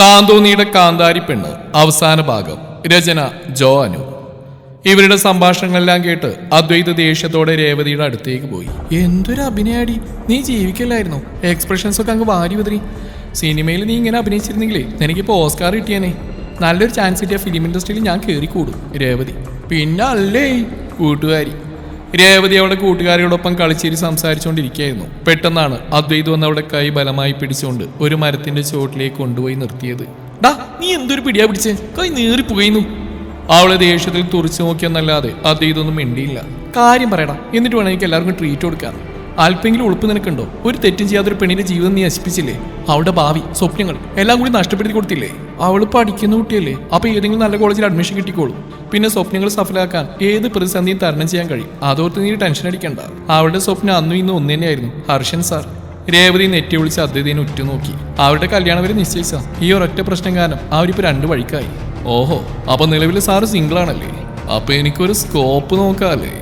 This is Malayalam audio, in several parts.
താന്തോന്നിയുടെ കാന്താരി പെണ്ണ് അവസാന ഭാഗം. രചന ജോ അനു. ഇവരുടെ സംഭാഷണങ്ങളെല്ലാം കേട്ട് അദ്വൈത ദേഷ്യത്തോടെ രേവതിയുടെ അടുത്തേക്ക് പോയി. എന്തൊരു അഭിനയാടി. നീ ജീവിക്കല്ലായിരുന്നു? എക്സ്പ്രഷൻസ് ഒക്കെ അങ്ങ് വാരി വിതറി സിനിമയിൽ നീ ഇങ്ങനെ അഭിനയിച്ചിരുന്നെങ്കിലേ എനിക്കിപ്പോൾ ഓസ്കാർ കിട്ടിയേനെ. നല്ലൊരു ചാൻസ് കിട്ടിയ ഫിലിം ഇൻഡസ്ട്രിയിൽ ഞാൻ കയറി കൂടും രേവതി. പിന്നെ അല്ലേ കൂട്ടുകാരി. രേവതി അവളുടെ കൂട്ടുകാരിയോടൊപ്പം കളിച്ചിരി സംസാരിച്ചുകൊണ്ടിരിക്കുകയായിരുന്നു. പെട്ടെന്നാണ് അദ്വൈത് വന്ന് അവളുടെ കൈ ബലമായി പിടിച്ചുകൊണ്ട് ഒരു മരത്തിന്റെ ചുവട്ടിലേക്ക് കൊണ്ടുപോയി നിർത്തിയത്. ഡാ നീ എന്തൊരു പിടിയാ പിടിച്ച്? കൈ നേറിപ്പോയിന്നു. അവളെ ദേഷ്യത്തിൽ തുറച്ചു നോക്കിയെന്നല്ലാതെ അദ്വൈതൊന്നും മിണ്ടിയില്ല. കാര്യം പറയടാ എന്നിട്ട് വേണം എനിക്ക് എല്ലാവർക്കും ട്രീറ്റ് കൊടുക്കാൻ. അല്പെങ്കിലും ഉളുപ്പ് നിനക്കുണ്ടോ? ഒരു തെറ്റും ചെയ്യാത്ത ഒരു പെണ്ണിന്റെ ജീവിതം നീ നശിപ്പിച്ചില്ലേ? അവളുടെ ഭാവി സ്വപ്നങ്ങൾ എല്ലാം കൂടി നഷ്ടപ്പെടുത്തി കൊടുത്തില്ലേ? അവൾ പഠിക്കുന്ന കുട്ടിയല്ലേ? അപ്പൊ ഏതെങ്കിലും നല്ല കോളേജിൽ അഡ്മിഷൻ കിട്ടിക്കോളും. പിന്നെ സ്വപ്നങ്ങൾ സഫലമാക്കാൻ ഏത് പ്രതിസന്ധിയും തരണം ചെയ്യാൻ കഴിയും. അതോർത്ത് നീ ടെൻഷൻ അടിക്കണ്ട. അവളുടെ സ്വപ്നം അന്നും ഇന്നും ഒന്ന് തന്നെയായിരുന്നു. ഹർഷൻ സാർ രേവതി നെറ്റി വിളിച്ച് അദ്വൈതിനെ ഉറ്റുനോക്കി. അവരുടെ കല്യാണം വരെ നിശ്ചയിച്ച ഈ ഒരൊറ്റ പ്രശ്നം കാരണം അവരിപ്പോ രണ്ട് വഴിക്കായി. ഓഹോ അപ്പൊ നിലവിൽ സാറ് സിംഗിൾ ആണല്ലേ? അപ്പൊ എനിക്കൊരു സ്കോപ്പ് നോക്കാല്ലേ?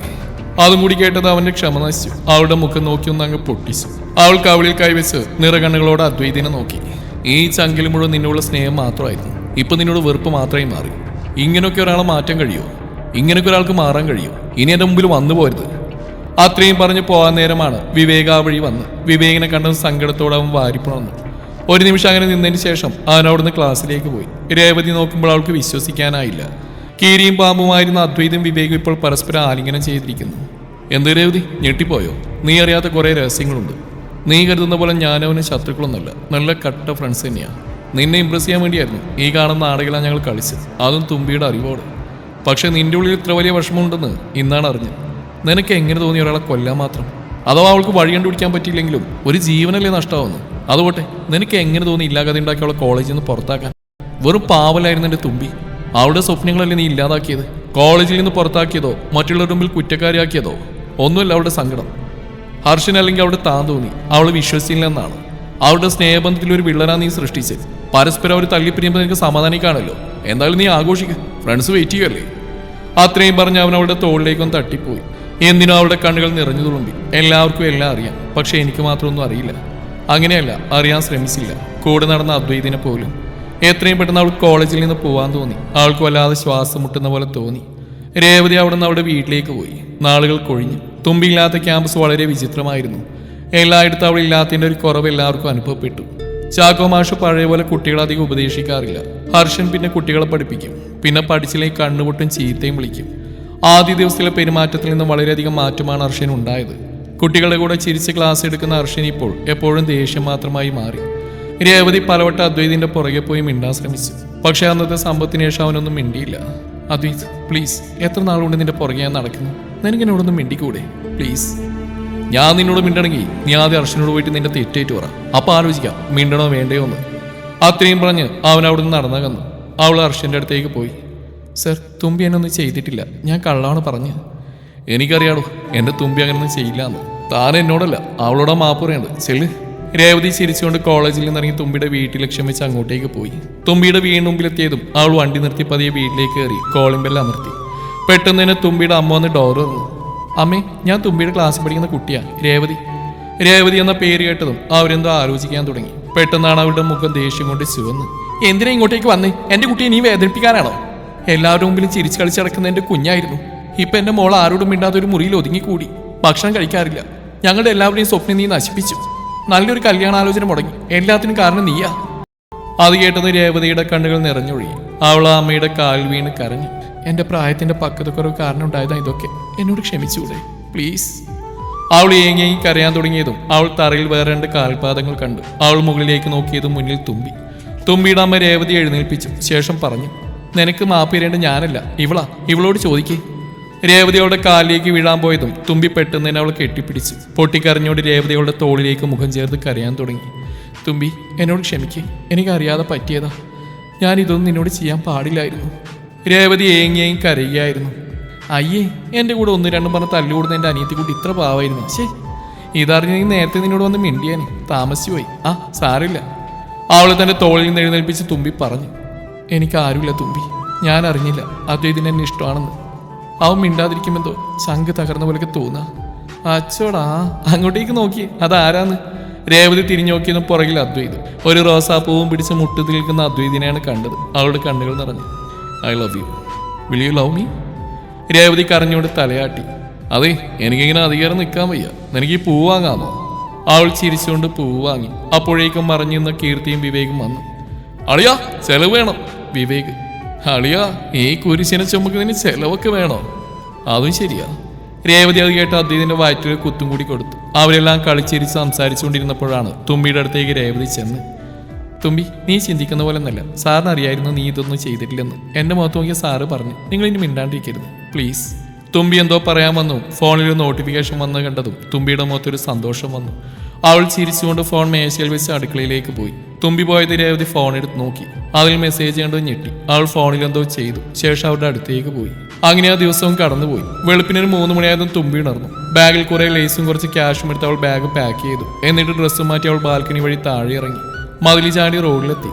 അതും കൂടി കേട്ടത് അവന്റെ ക്ഷമ നശിച്ചു. അവളുടെ മുഖം നോക്കി ഒന്ന് അങ്ങ് പൊട്ടിച്ചു. അവൾ കവളിൽ കൈവച്ച് നിറകണ്ണുകളോട് അദ്വൈതിനെ നോക്കി. ഈ ചങ്കിൽ മുഴുവൻ നിന്നുള്ള സ്നേഹം മാത്രമായിരുന്നു. ഇപ്പൊ നിന്നോട് വെറുപ്പ് മാത്രമേ മാറി. ഇങ്ങനെയൊക്കെ ഒരാളെ മാറ്റാൻ കഴിയുമോ ഇങ്ങനെയൊക്കെ ഒരാൾക്ക് മാറാൻ കഴിയും? ഇനി എന്റെ മുമ്പിൽ വന്നു പോരുത്. അത്രയും പറഞ്ഞു പോകാൻ നേരമാണ് വിവേക ആ വഴി വന്ന് വിവേകിനെ കണ്ട സങ്കടത്തോടെ അവൻ വാരിപ്പുണർന്നു. ഒരു നിമിഷം അങ്ങനെ നിന്നതിന് ശേഷം അവൻ അവിടുന്ന് ക്ലാസ്സിലേക്ക് പോയി. രേവതി നോക്കുമ്പോൾ അവൾക്ക് വിശ്വസിക്കാനായില്ല. കീരിയും പാമ്പുമായിരുന്ന അദ്വൈതും വിവേകും ഇപ്പോൾ പരസ്പരം ആലിംഗനം ചെയ്തിരിക്കുന്നു. എന്ത് രേവതി? ഞെട്ടിപ്പോയോ? നീ അറിയാത്ത കുറേ രഹസ്യങ്ങളുണ്ട്. നീ കരുതുന്ന പോലെ ഞാനവന് ശത്രുക്കളൊന്നുമല്ല. നല്ല കട്ട ഫ്രണ്ട്സ് തന്നെയാണ് നിന്നെ ഇമ്പ്രസ് ചെയ്യാൻ വേണ്ടിയായിരുന്നു ഈ കാണുന്ന ആടുകളാണ് ഞങ്ങൾ കളിച്ചത്. അതും തുമ്പിയുടെ അറിവോട്. പക്ഷെ നിന്റെ ഉള്ളിൽ ഇത്ര വലിയ വിഷമമുണ്ടെന്ന് ഇന്നാണ് അറിഞ്ഞത്. നിനക്ക് എങ്ങനെ തോന്നി ഒരാളെ കൊല്ലാൻ മാത്രം? അഥവാ അവൾക്ക് വഴി കണ്ടുപിടിക്കാൻ പറ്റിയില്ലെങ്കിലും ഒരു ജീവനല്ലേ നഷ്ടമാവുന്നു അതുകൊട്ടെ നിനക്ക് എങ്ങനെ തോന്നി ഇല്ലാകാതെ ഉണ്ടാക്കി അവളെ കോളേജിൽ നിന്ന് പുറത്താക്കാൻ? വെറും പാവലായിരുന്നു എന്റെ തുമ്പി. അവളുടെ സ്വപ്നങ്ങളല്ലേ നീ ഇല്ലാതാക്കിയത്? കോളേജിൽ നിന്ന് പുറത്താക്കിയതോ? മറ്റുള്ളവരുടെ മുമ്പിൽ കുറ്റക്കാരിയാക്കിയതോ? ഒന്നുമല്ല അവളുടെ സങ്കടം. ഹർഷൻ അല്ലെങ്കിൽ അവിടെ താൻ തോന്നി. അവൾ വിശ്വസിച്ചില്ലെന്നാണ്. അവളുടെ സ്നേഹബന്ധത്തിൽ ഒരു വിള്ളനാ നീ സൃഷ്ടിച്ചത്. പരസ്പരം അവർ തള്ളിപ്പിരിയുമ്പോൾ നിനക്ക് സമാധാനിക്കാണല്ലോ എന്തായാലും നീ ആഘോഷിക്കുക ഫ്രണ്ട്സ് വെയിറ്റ് ചെയ്യല്ലേ അത്രയും പറഞ്ഞ് അവൻ അവളുടെ തോളിലേക്കൊന്ന് തട്ടിപ്പോയി. എന്തിനോ അവളുടെ കണ്ണുകൾ നിറഞ്ഞു തുളുമ്പി. എല്ലാവർക്കും എല്ലാം അറിയാം. പക്ഷെ എനിക്ക് മാത്രമൊന്നും അറിയില്ല. അങ്ങനെയല്ല അറിയാൻ ശ്രമിച്ചില്ല. കൂടെ നടന്ന അദ്വൈതിനെ പോലും എത്രയും പെട്ടെന്ന് അവൾ കോളേജിൽ നിന്ന് പോവാൻ തോന്നി. അവൾക്ക് വല്ലാതെ ശ്വാസം മുട്ടുന്ന പോലെ തോന്നി. രേവതി അവിടെ നിന്ന് അവളുടെ വീട്ടിലേക്ക് പോയി. നാളുകൾ കൊഴിഞ്ഞു. തുമ്പില്ലാത്ത ക്യാമ്പസ് വളരെ വിചിത്രമായിരുന്നു. എല്ലായിടത്തും അവിടെ ഇല്ലാത്തതിന്റെ ഒരു കുറവ് എല്ലാവർക്കും അനുഭവപ്പെട്ടു. ചാക്കോ മാഷ് പഴയ പോലെ കുട്ടികളെ അധികം ഉപദേശിക്കാറില്ല. ഹർഷൻ പിന്നെ കുട്ടികളെ പഠിപ്പിക്കും. പിന്നെ പഠിച്ചില്ലെങ്കിൽ കണ്ണുപൊട്ടും ചീത്തയും വിളിക്കും. ആദ്യ ദിവസത്തിലെ പെരുമാറ്റത്തിൽ നിന്ന് വളരെയധികം മാറ്റമാണ് ഹർഷൻ ഉണ്ടായത്. കുട്ടികളുടെ കൂടെ ചിരിച്ച് ക്ലാസ് എടുക്കുന്ന ഹർഷൻ ഇപ്പോൾ എപ്പോഴും ദേഷ്യം മാത്രമായി മാറി. രേവതി പലവട്ട അദ്വൈതിന്റെ പുറകെ പോയി മിണ്ടാൻ ശ്രമിച്ചു. പക്ഷെ അന്നത്തെ സമ്പത്തിന് ശേഷം അവനൊന്നും മിണ്ടിയില്ല. അദ്വൈത് പ്ലീസ് എത്ര നാളുകൊണ്ട് നിന്റെ പുറകെ ഞാൻ നടക്കുന്നു? നിനക്ക് എന്നോടൊന്നും മിണ്ടിക്കൂടെ? പ്ലീസ്. ഞാൻ നിന്നോട് മിണ്ടണമെങ്കിൽ നീ ആദ്യം അർഷനോട് പോയിട്ട് നിന്റെ തെറ്റേറ്റ് പറ. അപ്പൊ ആലോചിക്കാം മിണ്ടണോ വേണ്ടയോ എന്ന്. അത്രയും പറഞ്ഞ് അവൻ അവിടുന്ന് നടന്നകന്നു അവൾ അർഷന്റെ അടുത്തേക്ക് പോയി. സർ തുമ്പി എന്നൊന്നും ചെയ്തിട്ടില്ല. ഞാൻ കള്ളാണ് പറഞ്ഞ്. എനിക്കറിയാടോ എന്റെ തുമ്പി അങ്ങനൊന്നും ചെയ്യില്ല എന്ന്. താൻ എന്നോടല്ല അവളോടാ മാപ്പ് പറയണ്ട് ചെല്ല്. രേവതി ചിരിച്ചുകൊണ്ട് കോളേജിൽ നിന്നിറങ്ങി തുമ്പിയുടെ വീട്ടിൽ ലക്ഷ്യം വെച്ച് അങ്ങോട്ടേക്ക് പോയി. തുമ്പിയുടെ വീടിന് മുമ്പിലെത്തിയതും അവൾ വണ്ടി നിർത്തി പതിയെ വീട്ടിലേക്ക് കയറി കോളിംഗ് ബെല്ല് അമർത്തി. പെട്ടെന്ന് തന്നെ തുമ്പിയുടെ അമ്മ വന്ന് ഡോർ തുറന്നു. അമ്മേ ഞാൻ തുമ്പിയുടെ ക്ലാസ്സിൽ പഠിക്കുന്ന കുട്ടിയാണ് രേവതി. രേവതി എന്ന പേര് കേട്ടതും അവരെന്തോ ആലോചിക്കാൻ തുടങ്ങി. പെട്ടെന്നാണ് അവരുടെ മുഖം ദേഷ്യം കൊണ്ട് ചുവന്ന്. എന്തിനാ ഇങ്ങോട്ടേക്ക് വന്നേ? എന്റെ കുട്ടിയെ നീ വേദനിപ്പിക്കാനാണോ? എല്ലാവരുടെ മുമ്പിലും ചിരിച്ചു കളിച്ച് നടക്കുന്ന എന്റെ കുഞ്ഞായിരുന്നു. ഇപ്പൊ എന്റെ മോൾ ആരോടും മിണ്ടാത്ത ഒരു മുറിയിൽ ഒതുങ്ങിക്കൂടി. ഭക്ഷണം കഴിക്കാറില്ല. ഞങ്ങളുടെ എല്ലാവരുടെയും സ്വപ്നം നീ നശിപ്പിച്ചു. നല്ലൊരു കല്യാണാലോചന മുടങ്ങി. എല്ലാത്തിനും കാരണം നീയാ. അത് കേട്ടത് രേവതിയുടെ കണ്ണുകൾ നിറഞ്ഞൊഴുകി. അവൾ അമ്മയുടെ കാൽ വീണ് കരഞ്ഞു. എന്റെ പ്രായത്തിന്റെ പക്കതക്കുറവ് കാരണം ഉണ്ടായതാ ഇതൊക്കെ. എന്നോട് ക്ഷമിച്ചുകൂടെ പ്ലീസ്. അവൾ ഏങ്ങി കരയാൻ തുടങ്ങിയതും അവൾ തറയിൽ വേറെ രണ്ട് കാൽപാദങ്ങൾ കണ്ടു. അവൾ മുകളിലേക്ക് നോക്കിയതും മുന്നിൽ തുമ്പി. തുമ്പിയുടെ അമ്മ രേവതി എഴുന്നേൽപ്പിച്ചു. ശേഷം പറഞ്ഞു നിനക്ക് മാപ്പ് തരേണ്ട ഞാനല്ല. ഇവളാ. ഇവളോട് ചോദിക്കേ. രേവതിയുടെ കാലിലേക്ക് വീഴാൻ പോയതും തുമ്പി പെട്ടെന്ന് അവൾ കെട്ടിപ്പിടിച്ചു. പൊട്ടിക്കരഞ്ഞോട് രേവതിയുടെ തോളിലേക്ക് മുഖം ചേർത്ത് കരയാൻ തുടങ്ങി. തുമ്പി എന്നോട് ക്ഷമിക്കേ. എനിക്കറിയാതെ പറ്റിയതാ. ഞാൻ ഇതൊന്നും നിന്നോട് ചെയ്യാൻ പാടില്ലായിരുന്നു. രേവതി ഏങ്ങിയേയും കരയുകയായിരുന്നു. അയ്യേ എന്റെ കൂടെ ഒന്ന് രണ്ടും പറഞ്ഞ് തല്ലുകൂടുന്ന എന്റെ അനിയത്തി കൂടി ഇത്ര പാവായിരുന്നു. ശേ ഇതറിഞ്ഞെങ്കിൽ നേരത്തെ നിന്നോട് വന്ന് മിണ്ടിയാനെ. താമസിച്ചു പോയി ആ സാരില്ല അവളെ തന്റെ തോളിൽ നിന്ന് എഴുന്നേൽപ്പിച്ച് തുമ്പി പറഞ്ഞു. എനിക്ക് ആരുമില്ല തുമ്പി. ഞാൻ അറിഞ്ഞില്ല. അദ്ദേഹത്തിന് എന്നെ ഇഷ്ടമാണെന്ന്. അവൻ മിണ്ടാതിരിക്കുമെന്തോ ചങ്ക് തകർന്ന പോലെയൊക്കെ തോന്നാ. അച്ചോടാ അങ്ങോട്ടേക്ക് നോക്കി. അതാരാന്ന്? രേവതി തിരിഞ്ഞു നോക്കിയെന്ന് പുറകിൽ അദ്വൈത്. ഒരു റോസാപ്പൂവും പിടിച്ച് മുട്ടു നിൽക്കുന്ന അദ്വൈതിനെയാണ് കണ്ടത്. അവളുടെ കണ്ണുകൾ നിറഞ്ഞു. I love you. Will you love me? Revathi കരഞ്ഞുകൊണ്ട് തലയാട്ടി. അതെ എനിക്കിങ്ങനെ അധികാരം നിൽക്കാൻ വയ്യ. നിനക്ക് ഈ പൂ വാങ്ങാമോ? അവൾ ചിരിച്ചുകൊണ്ട് പൂ വാങ്ങി. അപ്പോഴേക്കും മറഞ്ഞു നിന്ന കീർത്തിയും വിവേകും വന്നു. അളിയാ ചെലവ് വേണം. വിവേക് അളിയാ ഈ കുരിശിനെ ചുമക്കുന്നതിന് ചെലവൊക്കെ വേണോ? അതും ശരിയാ. രേവതി അത് കേട്ട അദ്ദേഹത്തിന്റെ വയറ്റിൽ കുത്തും കൂടി കൊടുത്തു. അവരെല്ലാം കളിച്ചിരിച്ച് സംസാരിച്ചുകൊണ്ടിരുന്നപ്പോഴാണ് തുമ്പിയുടെ അടുത്തേക്ക് രേവതി ചെന്ന് തുമ്പി നീ ചിന്തിക്കുന്ന പോലെ ഒന്നല്ല സാറിന് അറിയായിരുന്നു നീ ഇതൊന്നും ചെയ്തിട്ടില്ലെന്ന്. എന്റെ മുഖത്ത് നോക്കിയ സാറ് പറഞ്ഞു നിങ്ങൾ ഇനി മിണ്ടാണ്ടിരിക്കരുത് പ്ലീസ്. തുമ്പി എന്തോ പറയാൻ വന്നു. ഫോണിൽ നോട്ടിഫിക്കേഷൻ വന്ന് കണ്ടതും തുമ്പിയുടെ മുഖത്തൊരു സന്തോഷം വന്നു. അവൾ ചിരിച്ചുകൊണ്ട് ഫോൺ മേശയിൽ വെച്ച് അടുക്കളയിലേക്ക് പോയി. തുമ്പി പോയത് രേവതി ഫോൺ എടുത്ത് നോക്കി. അതിൽ മെസ്സേജ് കണ്ടു ഞെട്ടി. അവൾ ഫോണിൽ എന്തോ ചെയ്തു. ശേഷം അവരുടെ അടുത്തേക്ക് പോയി. അങ്ങനെ ആ ദിവസവും കടന്നുപോയി. വെളുപ്പിനൊരു മൂന്ന് മണിയായതും തുമ്പി ഉണർന്നു. ബാഗിൽ കുറെ ലേസും കുറച്ച് ക്യാഷും എടുത്ത് അവൾ ബാഗ് പാക്ക് ചെയ്തു. എന്നിട്ട് ഡ്രസ്സും മാറ്റി അവൾ ബാൽക്കണി വഴി താഴെ ഇറങ്ങി. മതിലി ചാടി റോഡിലെത്തി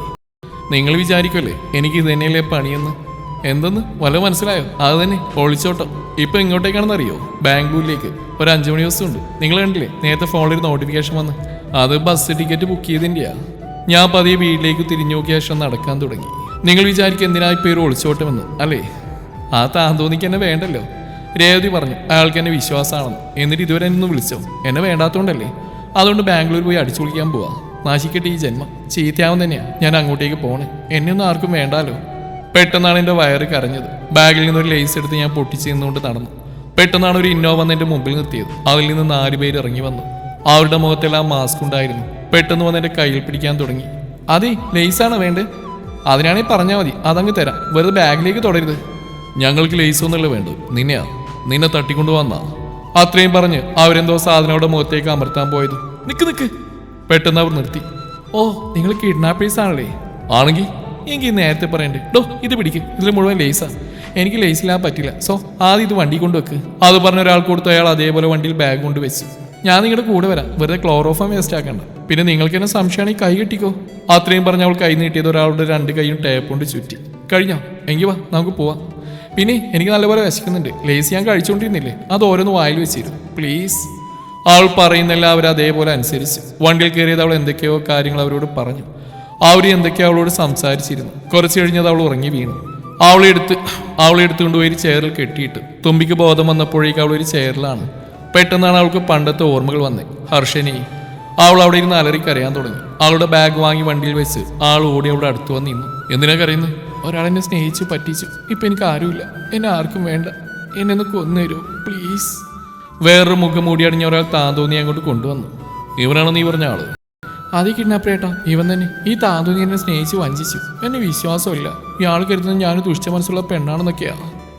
നിങ്ങൾ വിചാരിക്കുമല്ലേ എനിക്ക് ഇത് തന്നെയല്ലേ പണിയെന്ന്? എന്തെന്ന് വല്ല മനസ്സിലായോ? അത് തന്നെ ഒളിച്ചോട്ടം ഇപ്പൊ ഇങ്ങോട്ടേക്കാണെന്ന് അറിയോ ബാംഗ്ലൂരിലേക്ക്. ഒരു അഞ്ചു മണി ദിവസം ഉണ്ട്. നിങ്ങൾ കണ്ടില്ലേ? നേരത്തെ ഫോണിൽ നോട്ടിഫിക്കേഷൻ വന്ന്. അത് ബസ് ടിക്കറ്റ് ബുക്ക് ചെയ്തിന്റെയാ ഞാൻ പതിയെ വീട്ടിലേക്ക് തിരിഞ്ഞു നോക്കിയ ശേഷം നടക്കാൻ തുടങ്ങി. നിങ്ങൾ വിചാരിക്കും എന്തിനാ ഒരു ഒളിച്ചോട്ടമെന്ന് അല്ലേ? ആ താൻ തോന്നിക്ക് എന്നെ വേണ്ടല്ലോ. രേവതി പറഞ്ഞു അയാൾക്ക് എന്നെ വിശ്വാസമാണെന്ന്. എന്നിട്ട് ഇതുവരെ എന്നെ വിളിച്ചോ? എന്നെ വേണ്ടാത്തോണ്ടല്ലേ? അതുകൊണ്ട് ബാംഗ്ലൂർ പോയി അടിച്ചു വിളിക്കാൻ പോവാ. നാശിക്കട്ടെ ഈ ജന്മം. ചീത്തയാവും തന്നെയാ ഞാൻ അങ്ങോട്ടേക്ക് പോണേ. എന്നെ ഒന്നും ആർക്കും വേണ്ടാലോ? പെട്ടെന്നാണ് എന്റെ വയറ് കരഞ്ഞത്. ബാഗിൽ നിന്നൊരു ലേസ് എടുത്ത് ഞാൻ പൊട്ടിച്ച് നിന്നുകൊണ്ട് നടന്നു. പെട്ടെന്നാണ് ഒരു ഇന്നോവ എന്റെ മുമ്പിൽ നിർത്തിയത്. അതിൽ നിന്ന് നാല് പേര് ഇറങ്ങി വന്നു. അവരുടെ മുഖത്തെല്ലാം മാസ്ക് ഉണ്ടായിരുന്നു. പെട്ടെന്ന് വന്ന് എന്റെ കയ്യിൽ പിടിക്കാൻ തുടങ്ങി. അതെ ലേസാണ് വേണ്ടത് അതിനാണെങ്കിൽ പറഞ്ഞാൽ മതി. അതങ്ങ് തരാം. വെറുതെ ബാഗിലേക്ക് തുടരുത്. ഞങ്ങൾക്ക് ലേസ് ഒന്നുമല്ല വേണ്ടത്. നിന്നെയാ. നിന്നെ തട്ടിക്കൊണ്ടു വന്നാ. അത്രയും പറഞ്ഞ് അവരെന്തോ സാധനം അവിടെ മുഖത്തേക്ക് അമർത്താൻ പോയത്. നിക്ക് നിക്ക്. പെട്ടെന്ന് അവർ നിർത്തി. ഓ നിങ്ങൾ കിഡ്നാപ്പേഴ്സ് ആണല്ലേ? ആണെങ്കിൽ എനിക്ക് നേരത്തെ പറയണ്ടേ. ഡോ ഇത് പിടിക്ക്. ഇതിൽ മുഴുവൻ ലേസാ. എനിക്ക് ലേസിലാൻ പറ്റില്ല. സോ ആദ്യം ഇത് വണ്ടി കൊണ്ടുവെക്ക്. അത് പറഞ്ഞ ഒരാൾ കൊടുത്ത അയാൾ അതേപോലെ വണ്ടിയിൽ ബാഗ് കൊണ്ട് വെച്ചു. ഞാൻ നിങ്ങളുടെ കൂടെ വരാം. വെറുതെ ക്ലോറോഫോം വേസ്റ്റ് ആക്കണ്ട. പിന്നെ നിങ്ങൾക്ക് എന്നെ സംശയമാണെങ്കിൽ കൈ കെട്ടിക്കോ. അത്രയും പറഞ്ഞ അവൾ കൈ നീട്ടിയത് ഒരാളുടെ രണ്ട് കൈയും ടേപ്പ് കൊണ്ട് ചുറ്റി. കഴിഞ്ഞോ? എങ്കിൽ വാ നമുക്ക് പോവാം. പിന്നെ എനിക്ക് നല്ലപോലെ വിശക്കുന്നുണ്ട്. ലേസ് ഞാൻ കഴിച്ചുകൊണ്ടിരുന്നില്ലേ അത് ഓരോന്ന് വായിൽ വെച്ചിരുന്നു. പ്ലീസ് അവൾ പറയുന്നില്ല അവർ അതേപോലെ അനുസരിച്ച്. വണ്ടിയിൽ കയറിയത് അവൾ എന്തൊക്കെയോ കാര്യങ്ങൾ അവരോട് പറഞ്ഞു. അവർ എന്തൊക്കെയോ അവളോട് സംസാരിച്ചിരുന്നു. കുറച്ച് കഴിഞ്ഞത് അവൾ ഉറങ്ങി വീണു. അവളെ എടുത്ത് അവളെ എടുത്തുകൊണ്ട് പോയി ഒരു ചെയറിൽ കെട്ടിയിട്ട്. തുമ്പിക്ക് ബോധം വന്നപ്പോഴേക്ക് അവൾ ഒരു ചെയറിലാണ്. പെട്ടെന്നാണ് അവൾക്ക് പണ്ടത്തെ ഓർമ്മകൾ വന്നത് ഹർഷനെ അവൾ അവിടെ ഇരുന്ന് അലറി കരയാൻ തുടങ്ങി. അവളുടെ ബാഗ് വാങ്ങി വണ്ടിയിൽ വെച്ച് ആൾ ഓടി അവളുടെ അടുത്ത് വന്ന് നിന്നു. എന്തിനാ കരയുന്നത് ഒരാളെന്നെ സ്നേഹിച്ച് പറ്റിച്ചു. ഇപ്പം എനിക്ക് ആരുമില്ല. എന്നെ ആർക്കും വേണ്ട. എന്നെ ഒന്ന് കൊന്നുതരൂ പ്ലീസ്. വേറൊരു മുഖം മൂടിയാണ് അടിഞ്ഞ ഒരാൾ താന്തോന്നി അങ്ങോട്ട് കൊണ്ടുവന്നു. ഇവരാണോ നീ പറഞ്ഞ ആൾ? അത് കിഡ്നാപ്പേട്ടാ ഇവൻ തന്നെ. ഈ താന്തോന്നി എന്നെ സ്നേഹിച്ച് വഞ്ചിച്ചു. എന്നെ വിശ്വാസമില്ല. ഇയാൾ കരുതുന്നത് ഞാൻ ദുഷ്ട മനസ്സുള്ള പെണ്ണാണെന്നൊക്കെയാ.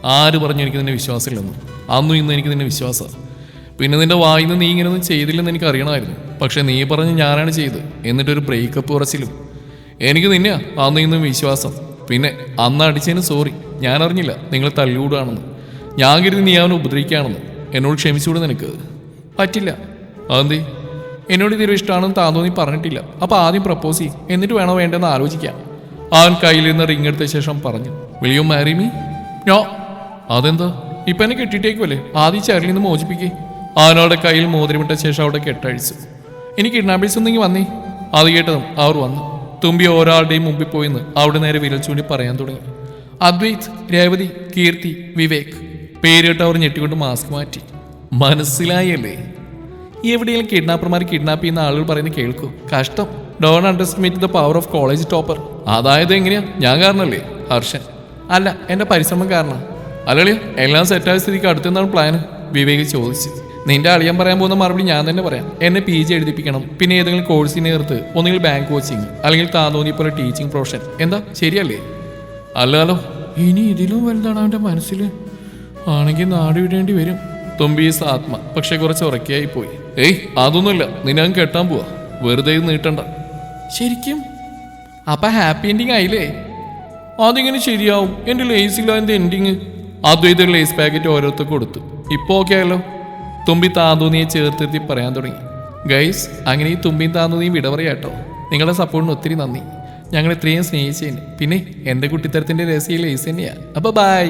ആര് പറഞ്ഞു എനിക്ക് നിന്നെ വിശ്വാസമില്ലെന്ന്? അന്നും ഇന്ന് എനിക്ക് നിന്നെ വിശ്വാസം. പിന്നെ നിന്റെ വായിൽ നിന്ന് നീ ഇങ്ങനെയൊന്നും ചെയ്തില്ലെന്ന് എനിക്ക് അറിയണമായിരുന്നു. പക്ഷെ നീ പറഞ്ഞ് ഞാനാണ് ചെയ്ത്. എന്നിട്ടൊരു ബ്രേക്കപ്പ് ഉറച്ചിലും എനിക്ക് നിന്നെയാ അന്നും ഇന്നും വിശ്വാസം. പിന്നെ അന്ന് അടിച്ചതിന് സോറി ഞാൻ അറിഞ്ഞില്ല നിങ്ങൾ തല്ലുകൂടാണെന്ന്. ഞാൻ കരുതി നീ അവനെ ഉപദ്രവിക്കുകയാണെന്ന്. എന്നോട് ക്ഷമിച്ചുകൂടെ നിനക്ക്? പറ്റില്ല. അതെന്തേ? എന്നോട് ഇതൊരു ഇഷ്ടമാണെന്ന് നീ പറഞ്ഞിട്ടില്ല. അപ്പൊ ആദ്യം പ്രപ്പോസ് ചെയ്യും. എന്നിട്ട് വേണോ വേണ്ടെന്ന് ആലോചിക്കാം. അവൻ കയ്യിൽ നിന്ന് റിങ് എടുത്ത ശേഷം പറഞ്ഞു വിളിയോ മാരി മീ ഞോ അതെന്താ? ഇപ്പൊ എന്നെ കെട്ടിട്ടേക്കുമല്ലേ ആദ്യം ചരലിൽ നിന്ന് മോചിപ്പിക്കേ. അവനവിടെ കയ്യിൽ മോതിരമിട്ട ശേഷം അവിടെ കെട്ടഴിച്ചു. എനിക്ക് കിഡ്നാപ്പേഴ്സ് ഒന്നെങ്കിൽ വന്നേ? അത് കേട്ടതും അവർ വന്നു. തുമ്പി ഒരാളുടെയും മുമ്പിൽ പോയിന്ന് അവിടെ നേരെ വിരൽ ചൂണ്ടി പറയാൻ തുടങ്ങി. അദ്വൈത് രേവതി കീർത്തി വിവേക്. പേരിട്ട് അവർ ഞെട്ടിക്കൊണ്ട് മാസ്ക് മാറ്റി. മനസ്സിലായല്ലേ? എവിടെയെങ്കിലും കിഡ്നാപ്പർമാർ കിഡ്നാപ്പ് ചെയ്യുന്ന ആളുകൾ പറയുന്നത് കേൾക്കൂ. കഷ്ടം. Don't underestimate the power of college topper അതായത് എങ്ങനെയാ? ഞാൻ കാരണല്ലേ? ഹർഷൻ. അല്ല എന്റെ പരിശ്രമം കാരണം. അല്ലളിയ എല്ലാം സെറ്റായ സ്ഥിതിക്ക് അടുത്തെന്നാണ് പ്ലാൻ വിവേക് ചോദിച്ചു. നിന്റെ അളിയൻ പറയാൻ പോകുന്ന മറുപടി ഞാൻ തന്നെ പറയാം. എന്നെ പി ജി എഴുതിപ്പിക്കണം. പിന്നെ ഏതെങ്കിലും കോഴ്സിനെ ചേർത്ത് ഒന്നുകിൽ ബാങ്ക് കോച്ചിങ് അല്ലെങ്കിൽ താന്തോന്നി പോലെ ടീച്ചിങ് പ്രൊഫഷൻ എന്താ? ശരിയല്ലേ? അല്ലാലോ ഇനി ഇതിലും വലുതാണ് അവന്റെ മനസ്സിൽ ആണെങ്കിൽ നാട് വിടേണ്ടി വരും. തുമ്പീസ് ആത്മ പക്ഷെ കുറച്ച് ഉറക്കിയായി പോയി. ഏയ് അതൊന്നുമില്ല. നിന്നെ അങ്ങ് കെട്ടാൻ പോവാ. വെറുതെ നീട്ടണ്ട. ശരിക്കും? അപ്പൊ ഹാപ്പി എൻഡിങ് ആയില്ലേ? അതിങ്ങനെ ശരിയാവും. എന്റെ ലേസ് ഇല്ല എന്റെ എൻഡിങ് അദ്വൈത ലേസ് പാക്കറ്റ് ഓരോരുത്തർ കൊടുത്തു. ഇപ്പൊ ഓക്കെ ആയല്ലോ. തുമ്പി താന്തൂന്നിയെ ചേർത്തിരുത്തി പറയാൻ തുടങ്ങി. ഗൈസ് അങ്ങനെ ഈ തുമ്പിയും താന്തൂന്നിയും വിട പറയാട്ടോ നിങ്ങളുടെ സപ്പോർട്ടിന് ഒത്തിരി നന്ദി. ഞങ്ങൾ ഇത്രയും സ്നേഹിച്ചതിന്. പിന്നെ എന്റെ കുട്ടിത്തരത്തിന്റെ രസീ ലേസ് തന്നെയാണ് അപ്പോൾ ബൈ